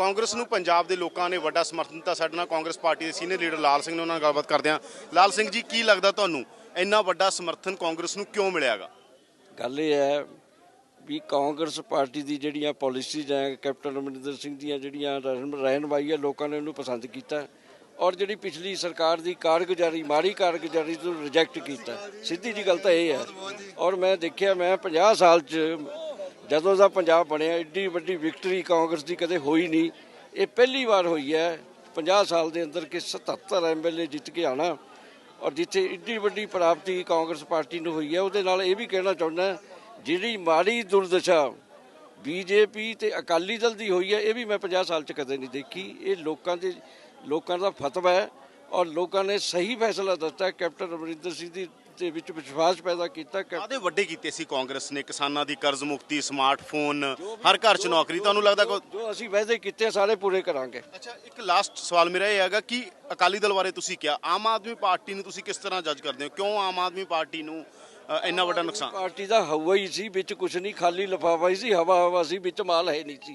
ਕਾਂਗਰਸ ਨੂੰ ਪੰਜਾਬ ਦੇ ਲੋਕਾਂ ਨੇ ਵੱਡਾ ਸਮਰਥਨ ਦਿੱਤਾ। ਸਾਡੇ ਨਾਲ ਕਾਂਗਰਸ ਪਾਰਟੀ ਦੇ ਸੀਨੀਅਰ ਲੀਡਰ ਲਾਲ ਸਿੰਘ ਨੇ ਉਹਨਾਂ ਨਾਲ ਗੱਲਬਾਤ ਕਰਦੇ ਹਾਂ। ਲਾਲ ਸਿੰਘ ਜੀ, ਕੀ ਲੱਗਦਾ ਤੁਹਾਨੂੰ? ਇੰਨਾ ਵੱਡਾ ਸਮਰਥਨ ਕਾਂਗਰਸ ਨੂੰ ਕਿਉਂ ਮਿਲਿਆਗਾ? ਗੱਲ ਇਹ ਹੈ ਵੀ ਕਾਂਗਰਸ ਪਾਰਟੀ ਦੀ ਜਿਹੜੀਆਂ ਪਾਲਿਸੀਜ਼ ਹੈ, ਕੈਪਟਨ ਅਮਰਿੰਦਰ ਸਿੰਘ ਦੀਆਂ ਜਿਹੜੀਆਂ ਰਹਿਨ- ਰਹਿਨਮਾਈ ਹੈ ਲੋਕਾਂ ਨੇ ਉਹਨੂੰ ਪਸੰਦ ਕੀਤਾ ਔਰ ਜਿਹੜੀ ਪਿਛਲੀ ਸਰਕਾਰ ਦੀ ਕਾਰਗੁਜ਼ਾਰੀ, ਮਾੜੀ ਕਾਰਗੁਜ਼ਾਰੀ ਤੋਂ ਰਿਜੈਕਟ ਕੀਤਾ। ਸਿੱਧੀ ਜੀ ਗੱਲ ਤਾਂ ਇਹ ਹੈ। ਔਰ ਮੈਂ ਦੇਖਿਆ, ਮੈਂ 50 ਸਾਲ 'ਚ ਜਦੋਂ ਦਾ ਪੰਜਾਬ ਬਣਿਆ, ਏਡੀ ਵੱਡੀ ਵਿਕਟਰੀ ਕਾਂਗਰਸ ਦੀ ਕਦੇ ਹੋਈ ਨਹੀਂ। ਇਹ ਪਹਿਲੀ ਵਾਰ ਹੋਈ ਹੈ 50 ਸਾਲ ਦੇ ਅੰਦਰ ਕਿ 77 ਐਮਐਲਏ ਜਿੱਤ ਕੇ ਆਣਾ ਔਰ ਜਿੱਥੇ ਏਡੀ ਵੱਡੀ ਪ੍ਰਾਪਤੀ ਕਾਂਗਰਸ ਪਾਰਟੀ ਨੂੰ ਹੋਈ ਹੈ, ਉਹਦੇ ਨਾਲ ਇਹ ਵੀ ਕਹਿਣਾ ਚਾਹੁੰਦਾ ਜਿਹੜੀ ਮਾੜੀ ਦੁਰਦਸ਼ਾ ਬੀਜੇਪੀ ਤੇ ਅਕਾਲੀ ਦਲ ਦੀ ਹੋਈ ਹੈ, ਇਹ ਵੀ ਮੈਂ 50 ਸਾਲ ਚ ਕਦੇ ਨਹੀਂ ਦੇਖੀ। ਇਹ ਲੋਕਾਂ ਦੇ, ਲੋਕਾਂ ਦਾ ਫਤਵਾ ਹੈ। ਔਰ ਲੋਕਾਂ ਨੇ ਸਹੀ ਫੈਸਲਾ ਦਿੱਤਾ, ਕੈਪਟਨ ਅਮਰਿੰਦਰ ਸਿੰਘ ਦੀ ਦੇ ਵਿੱਚ ਵਿਸ਼ਵਾਸ ਪੈਦਾ ਕੀਤਾ ਕਿ ਕਾਦੇ ਵੱਡੇ ਕੀਤੇ ਸੀ ਕਾਂਗਰਸ ਨੇ ਕਿਸਾਨਾਂ ਦੀ ਕਰਜ਼ ਮੁਕਤੀ ਸਮਾਰਟਫੋਨ ਹਰ ਘਰ 'ਚ ਨੌਕਰੀ? ਤੁਹਾਨੂੰ ਲੱਗਦਾ ਕੋ ਜੋ ਅਸੀਂ ਵਾਅਦੇ ਕੀਤੇ ਸਾਰੇ ਪੂਰੇ ਕਰਾਂਗੇ। ਅੱਛਾ ਇੱਕ ਲਾਸਟ ਸਵਾਲ ਮੇਰਾ ਇਹ ਹੈਗਾ ਕਿ ਅਕਾਲੀ ਦਲ ਬਾਰੇ ਤੁਸੀਂ ਕਿਹਾ ਆਮ ਆਦਮੀ ਪਾਰਟੀ ਨੂੰ ਤੁਸੀਂ ਕਿਸ ਤਰ੍ਹਾਂ ਜੱਜ ਕਰਦੇ ਹੋ? ਕਿਉਂ ਆਮ ਆਦਮੀ ਪਾਰਟੀ ਨੂੰ ਇੰਨਾ ਵੱਡਾ ਨੁਕਸਾਨ? ਪਾਰਟੀ ਦਾ ਹਵਾ ਹੀ ਸੀ ਵਿੱਚ ਕੁਝ ਨਹੀਂ ਖਾਲੀ ਲਿਫਾਫਾ ਹੀ ਸੀ ਹਵਾ ਹਵਾ ਸੀ ਵਿੱਚ ਮਾਲ ਹੈ ਨਹੀਂ ਸੀ।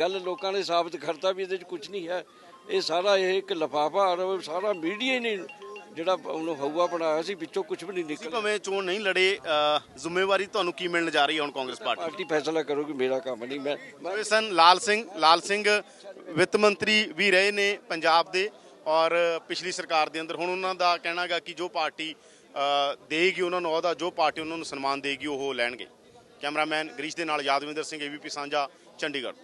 ਗੱਲ ਲੋਕਾਂ ਨੇ ਸਾਬਤ ਕਰਤਾ ਵੀ ਇਹਦੇ 'ਚ ਕੁਝ ਨਹੀਂ ਹੈ। ਇਹ ਸਾਰਾ ਇਹ ਇੱਕ ਲਿਫਾਫਾ ਔਰ ਸਾਰਾ ਮੀਡੀਆ ਹੀ ਨਹੀਂ ਜਿਹੜਾ ਉਹਨੂੰ ਹਵਾ ਬਣਾਇਆ ਸੀ ਵਿੱਚੋਂ ਕੁਝ ਵੀ ਨਹੀਂ ਤੁਸੀਂ ਨਿਕਲਿਆ। ਭਾਵੇਂ ਚੋਣ ਨਹੀਂ ਲੜੇ ਅ, ਜ਼ਿੰਮੇਵਾਰੀ ਤੁਹਾਨੂੰ ਕੀ ਮਿਲਣ ਜਾ ਰਹੀ ਹੈ ਹੁਣ ਕਾਂਗਰਸ ਪਾਰਟੀ ਪਾਰਟੀ ਫੈਸਲਾ ਕਰੂਗੀ ਮੇਰਾ ਕੰਮ ਨਹੀਂ ਮੈਂ ਮੈਂ ਇਹ ਸਨ ਲਾਲ ਸਿੰਘ ਲਾਲ ਸਿੰਘ ਵਿੱਤ ਮੰਤਰੀ ਵੀ ਰਹੇ ਨੇ ਪੰਜਾਬ ਦੇ ਔਰ ਪਿਛਲੀ ਸਰਕਾਰ ਦੇ ਅੰਦਰ। ਹੁਣ ਉਹਨਾਂ ਦਾ ਕਹਿਣਾਗਾ ਕਿ ਜੋ ਪਾਰਟੀ ਅ, ਦੇਗੀ ਉਹਨਾਂ ਨੂੰ ਉਹਦਾ ਜੋ ਪਾਰਟੀ ਉਹਨਾਂ ਨੂੰ ਸਨਮਾਨ ਦੇਗੀ ਉਹ ਲੈਣਗੇ। ਕੈਮਰਾਮੈਨ ਗਰੀਸ਼ ਦੇ ਨਾਲ ਯਾਦਵਿੰਦਰ ਸਿੰਘ ਏਬੀਪੀ ਸਾਂਝਾ ਚੰਡੀਗੜ੍ਹ।